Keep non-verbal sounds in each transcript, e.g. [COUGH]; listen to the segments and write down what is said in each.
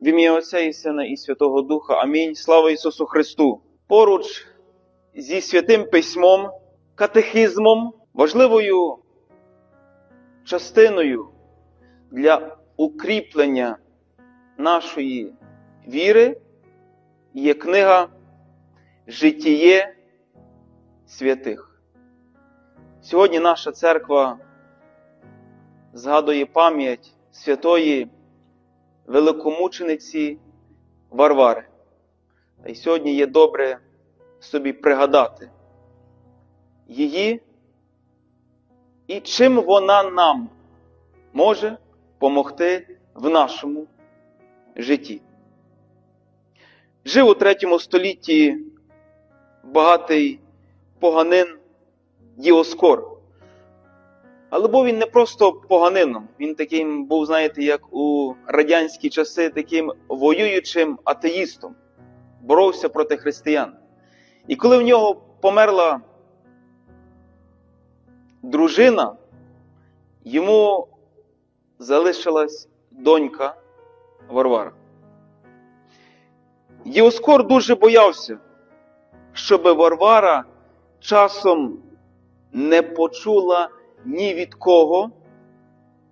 В ім'я Отця і Сина і Святого Духа. Амінь. Слава Ісусу Христу! Поруч зі святим письмом, катехизмом, важливою частиною для укріплення нашої віри є книга Житіє святих. Сьогодні наша церква згадує пам'ять святої великомучениці Варвари. Й сьогодні є добре собі пригадати її і чим вона нам може помогти в нашому житті. Жив у третьому столітті багатий поганин Діоскор. Але був він не просто поганином, він таким був, знаєте, як у радянські часи, таким воюючим атеїстом, боровся проти християн. І коли в нього померла дружина, йому залишилась донька Варвара. Діоскор дуже боявся, щоб Варвара часом не почула ні від кого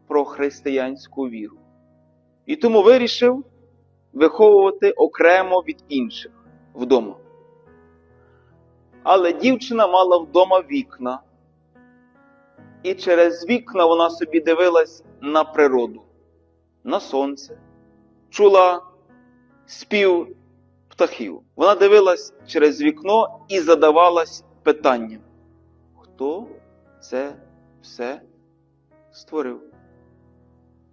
про християнську віру. І тому вирішив виховувати окремо від інших вдома. Але дівчина мала вдома вікна, і через вікна вона собі дивилась на природу, на сонце, чула спів птахів. Вона дивилась через вікно і задавалась питанням: хто це все створив?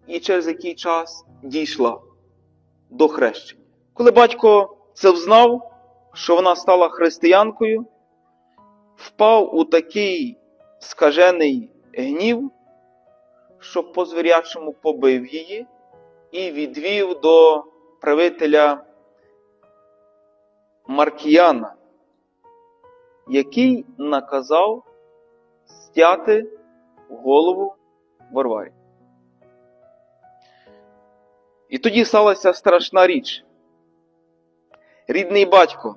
І через який час дійшла до хрещення. Коли батько це взнав, що вона стала християнкою, впав у такий скажений гнів, що по звірячому побив її і відвів до правителя Маркіяна, який наказав стяти голову Варварі. І тоді сталася страшна річ. Рідний батько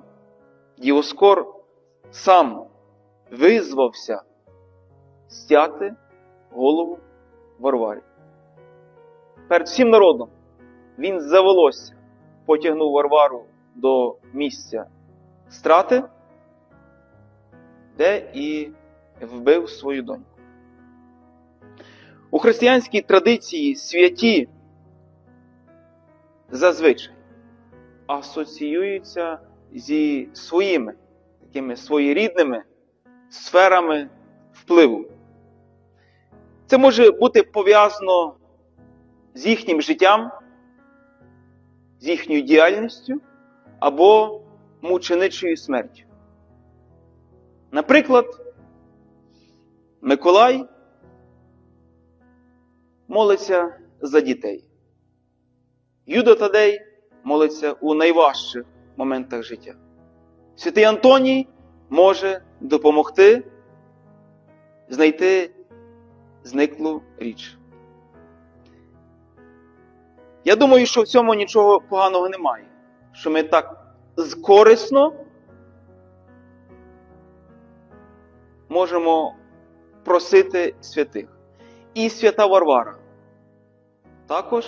Діоскор сам визвався стяти голову Варварі. Перед всім народом він за потягнув Варвару до місця страти, де і вбив свою доньку. У християнській традиції святі зазвичай асоціюються зі своїми такими своєрідними сферами впливу. Це може бути пов'язано з їхнім життям, з їхньою діяльністю або мученичою смертю. Наприклад, Миколай молиться за дітей. Юда Тадей молиться у найважчих моментах життя. Святий Антоній може допомогти знайти зниклу річ. Я думаю, що в цьому нічого поганого немає, що ми так корисно можемо просити святих. І свята Варвара також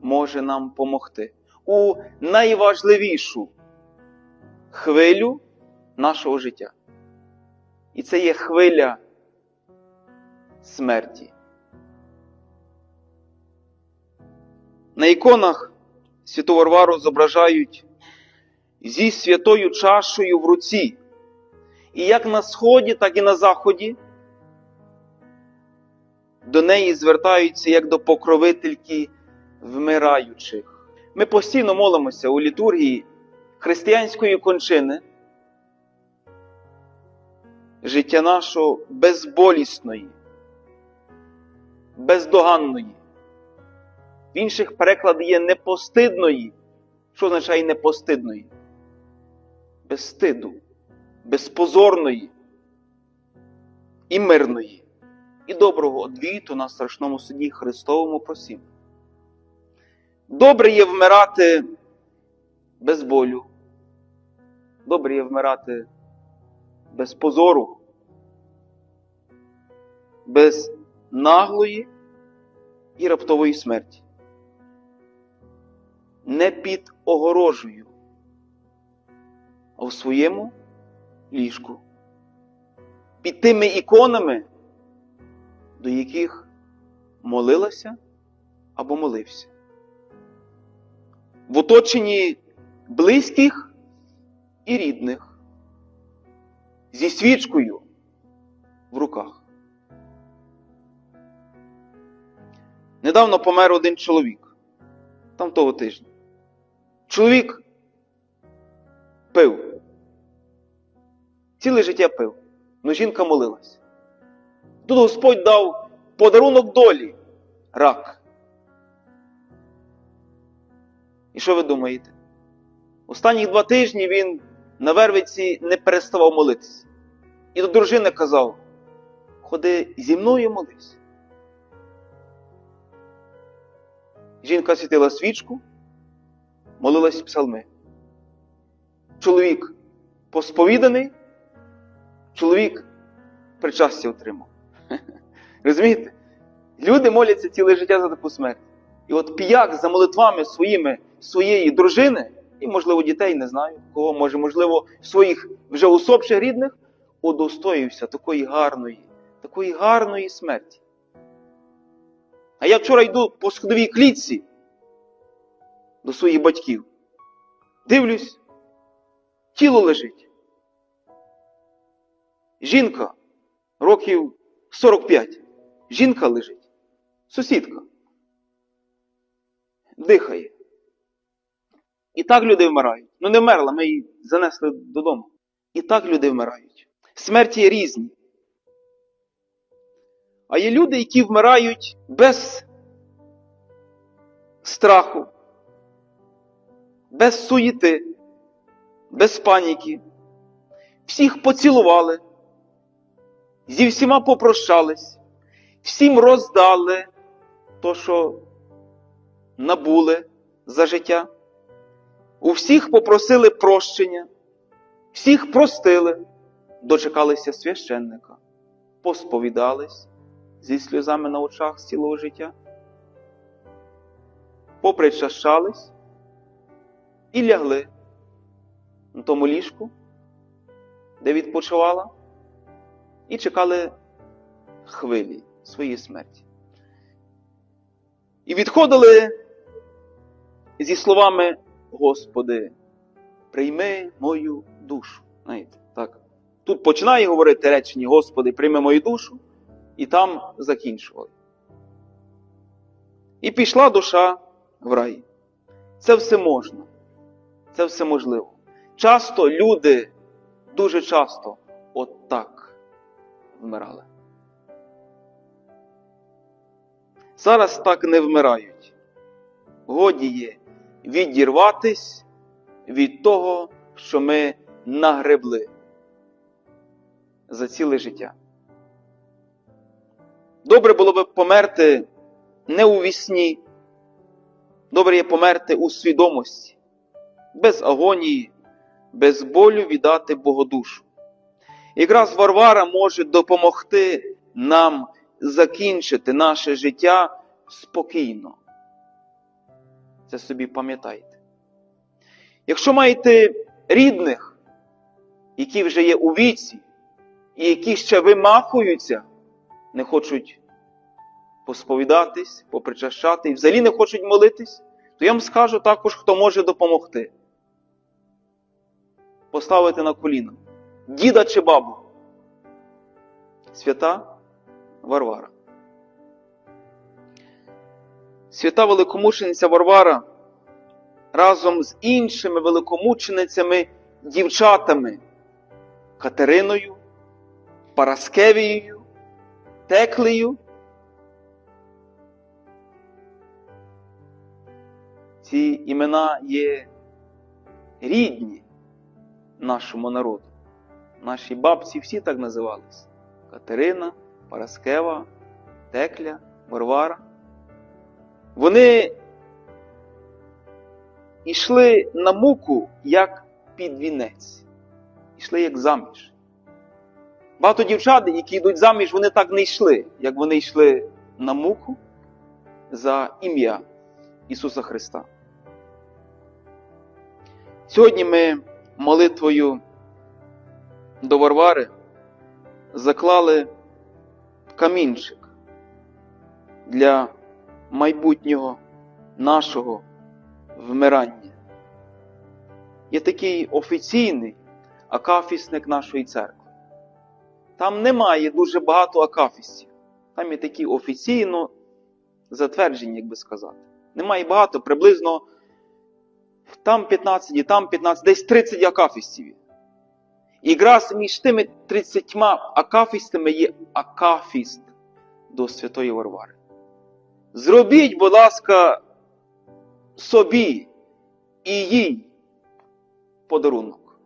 може нам помогти у найважливішу хвилю нашого життя. І це є хвиля смерті. На іконах святу Варвару зображають зі святою чашею в руці. І як на сході, так і на заході до неї звертаються як до покровительки вмираючих. Ми постійно молимося у літургії християнської кончини, життя нашого безболісної, бездоганної. В інших перекладах є непостидної. Що означає непостидної? Без стиду, безпозорної і мирної, і доброго одвіту на страшному суді Христовому просім. Добре є вмирати без болю. Добре є вмирати без позору, без наглої і раптової смерті. Не під огорожею, а в своєму ліжку. Під тими іконами, до яких молилася або молився. В оточенні близьких і рідних, зі свічкою в руках. Недавно помер один чоловік, там того тижня. Чоловік пив. Ціле життя пив. Ну жінка молилась. Тут Господь дав подарунок долі рак. І що ви думаєте? Останні два тижні він на Вервиці не переставав молитися. І до дружини казав: ходи зі мною молись. Жінка світила свічку, молилась псалми. Чоловік посповіданий, чоловік причастя отримав. [LAUGHS] Розумієте? Люди моляться ціле життя за таку смерть. І от піяк за молитвами своїми, своєї дружини, і, можливо, дітей, не знаю, кого, може, можливо, своїх вже усопших рідних, удостоївся такої гарної, такої гарної смерті. А я вчора йду по сходовій клітці до своїх батьків. Дивлюсь, тіло лежить. Жінка років 45. Жінка лежить. Сусідка. Дихає. І так люди вмирають. Ну не вмерла, ми її занесли додому. І так люди вмирають. Смерті різні. А є люди, які вмирають без страху, без суєти, без паніки. Всіх поцілували, зі всіма попрощались, всім роздали то, що набули за життя. У всіх попросили прощення, всіх простили, дочекалися священника, посповідались зі сльозами на очах цілого життя, попричащались і лягли на тому ліжку, де відпочивала, і чекали хвилі своєї смерті. І відходили зі словами Господи, прийми мою душу. Знаєте, так. Тут починає говорити речення Господи, прийми мою душу, і там закінчували. І пішла душа в рай. Це все можна. Це все можливо. Часто люди, дуже часто, от так вмирали. Зараз так не вмирають. Годі є відірватись від того, що ми нагребли за ціле життя. Добре було би померти не у вісні, добре є померти у свідомості, без агонії, без болю віддати Богодушу. Якраз Варвара може допомогти нам закінчити наше життя спокійно. Це собі пам'ятайте. Якщо маєте рідних, які вже є у віці, і які ще вимахуються, не хочуть посповідатись, попричащати і взагалі не хочуть молитись, то я вам скажу також, хто може допомогти. Поставити на коліна діда чи бабу. Свята Варвара. Свята великомучениця Варвара разом з іншими великомученицями дівчатами Катериною, Параскевією, Теклею. Ці імена є рідні нашому народу. Наші бабці всі так називались: Катерина, Параскева, Текля, Варвара. Вони йшли на муку як під вінець, йшли як заміж. Багато дівчат, які йдуть заміж, вони так не йшли, як вони йшли на муку за ім'я Ісуса Христа. Сьогодні ми молитвою до Варвари заклали камінчик для майбутнього нашого вмирання. Є такий офіційний акафісник нашої церкви. Там немає дуже багато акафістів. Там є такі офіційно затверджені, як би сказати. Немає багато, приблизно там 15 і там 15, десь 30 акафістів. Якраз між тими 30 акафістами є акафіст до Святої Варвари. Зробіть, будь ласка, собі і їй подарунок.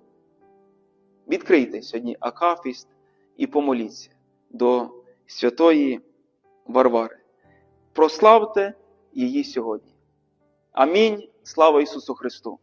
Відкрийте сьогодні акафіст і помоліться до Святої Варвари. Прославте її сьогодні. Амінь. Слава Ісусу Христу!